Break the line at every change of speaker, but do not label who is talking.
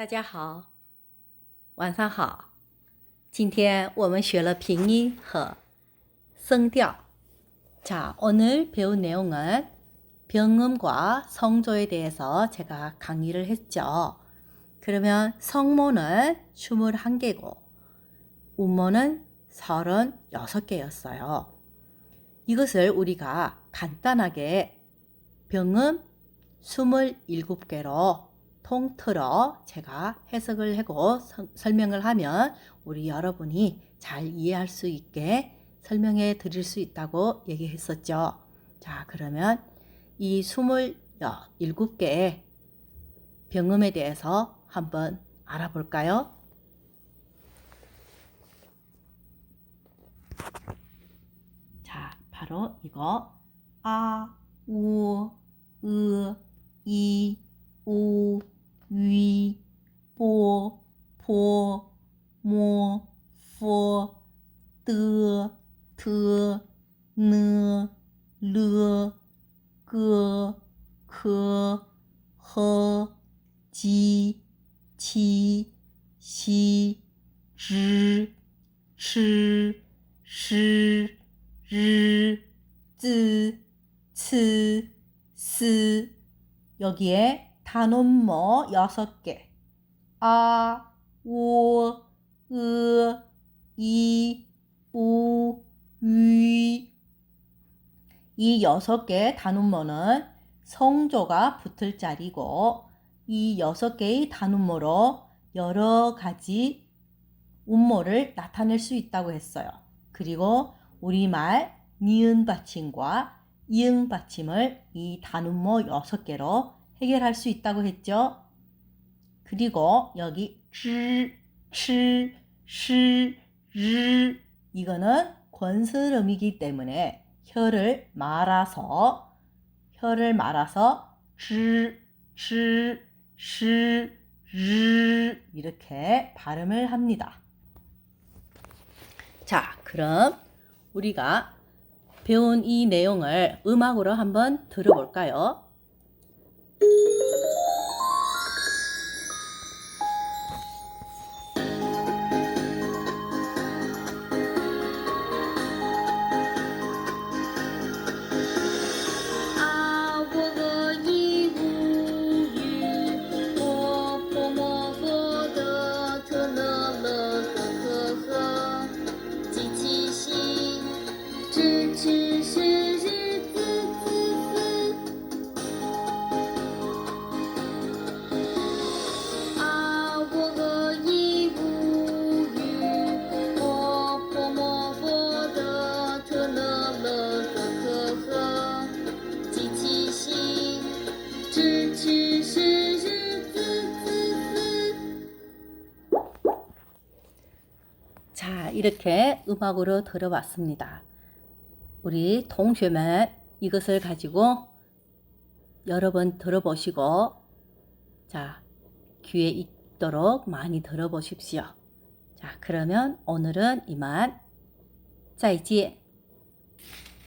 大家好，晚上好。今天我们学了平音和声调。자, 오늘 배운 내용은 병음과 성조에 대해서 제가 강의를 했죠. 그러면 성모는 21개고 운모는 36개였어요. 이것을 우리가 간단하게 병음 27개로 통틀어 제가 해석을 하고 서- 설명을 하면 우리 여러분이 잘 이해할 수 있게 설명해 드릴 수 있다고 얘기했었죠. 자, 그러면 이 27개의 병음에 대해서 한번 알아볼까요? 자, 바로 이거 아, 우, 으, 이, 우, 위, 보, 보, 모, 푸, 뜨, 트, 느, 르, 그, 그, 허, 지, 치, 시, 즈, 치, 시, 르, 쯔, 츠, 스. 여기에 단음모 여섯 개 아, 우, 으, 이, 우, 위. 이 여섯 개의 단음모는 성조가 붙을 자리고 이 여섯 개의 단음모로 여러 가지 음모를 나타낼 수 있다고 했어요. 그리고 우리말 니은 받침과 이응 받침을 이 단음모 여섯 개로 해결할 수 있다고 했죠. 그리고 여기 즈, 치, 시, 르 이거는 권스름이기 때문에 혀를 말아서 혀를 말아서 즈, 치, 시, 르 이렇게 발음을 합니다. 자, 그럼 우리가 배운 이 내용을 음악으로 한번 들어볼까요?
you.
자, 이렇게 음악으로 들어봤습니다. 우리 동쉐맨 이것을 가지고 여러 번 들어보시고 자, 귀에 있도록 많이 들어보십시오. 자, 그러면 오늘은 이만 再见。